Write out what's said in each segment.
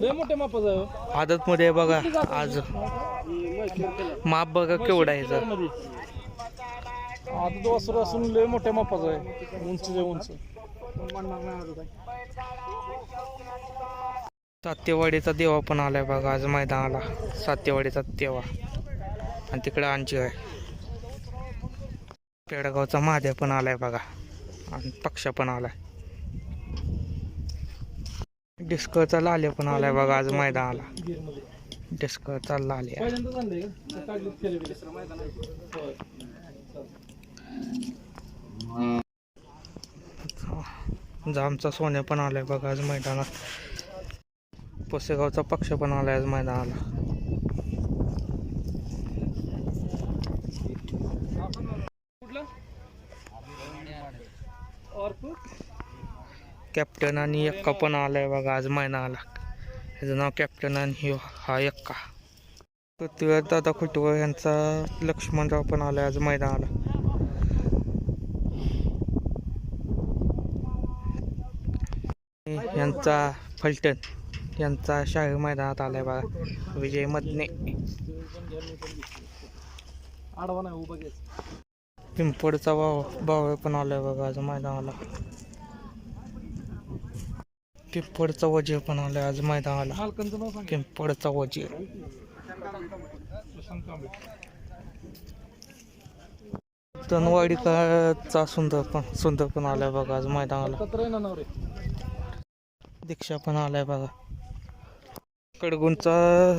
लय मापाच आहे आदत मध्ये बघा आज. माप बघा केवढा आहे आता तो वासरू असून लय मोठ्या मापाच आहे. उंचीच्या उंच. सातेवाडीचा देवा पण आलाय बघा आज मैदानाला. सातेवाडीचा देवा आणि तिकडे आंची आहे. पेडगावचा महादेव पण आलाय बघा. आणि पक्ष पण आलाय. डिस्क चालला आले पण आलाय बघा आज मैदान आला. डिस्क चालला आले जामचा सोने पण आलाय बघा आज मैदानात. पुसेगावचा पक्ष पण आलाय आज मैदानाला. कुठला? कॅप्टन आणि एक्का पण आलाय बघा आज मैदानाला. ह्याचं नाव कॅप्टन आणि हा एक्का. पृथ्वीराज दादा खुटवळ यांचा लक्ष्मणराव पण आलाय आज मैदानाला. यांचा फलटण यांचा शाही मैदानात आलाय बघा विजय मदने. पिंपडचा भाव भाव पण आलाय बघा आज मैदानाला. पिंपडचा वजीर पण आलाय आज नाव सांग. पिंपडचा वजीर. तनवाडीचा सुंदर पण सुंदर पण आलाय बघा आज मैदानाला. सतरा आहे ना नवरे? दीक्षा पण आलाय बघा. कडगुंचा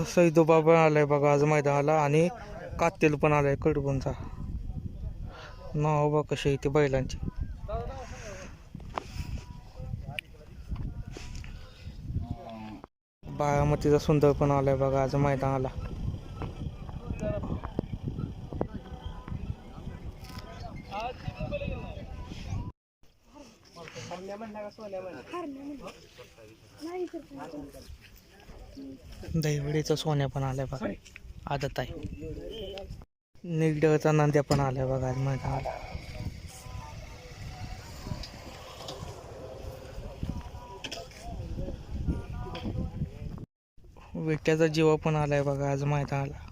सैदोबा पण आलाय बघा आज मैदानाला आणि कातेल पण आलाय कडगुंचा. नाव बघा कशी आहे ती बैलांची. बारामतीचा सुंदर पण आलाय बघा आज मैदानाला. दहिवडीचा सोन्या पण आलाय बघा आदत आहे. निगडचा नांद्या पण आलाय बघा आज मैदानाला. बिबट्याचा जीवा पण आलाय बघा आज मैदानाला